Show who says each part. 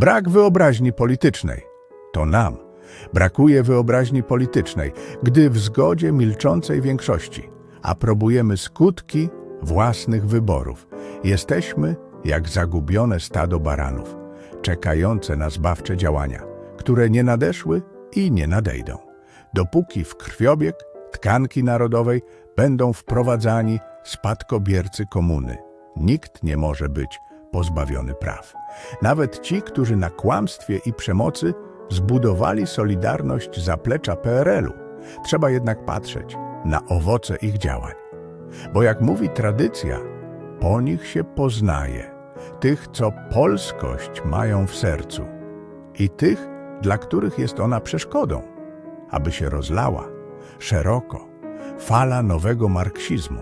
Speaker 1: Brak wyobraźni politycznej. To nam. Brakuje wyobraźni politycznej, gdy w zgodzie milczącej większości aprobujemy skutki własnych wyborów. Jesteśmy jak zagubione stado baranów, czekające na zbawcze działania, które nie nadeszły i nie nadejdą. Dopóki w krwiobieg tkanki narodowej będą wprowadzani spadkobiercy komuny, nikt nie może być pozbawiony praw. Nawet ci, którzy na kłamstwie i przemocy zbudowali solidarność zaplecza PRL-u. Trzeba jednak patrzeć na owoce ich działań. Bo jak mówi tradycja, po nich się poznaje tych, co polskość mają w sercu i tych, dla których jest ona przeszkodą, aby się rozlała szeroko fala nowego marksizmu,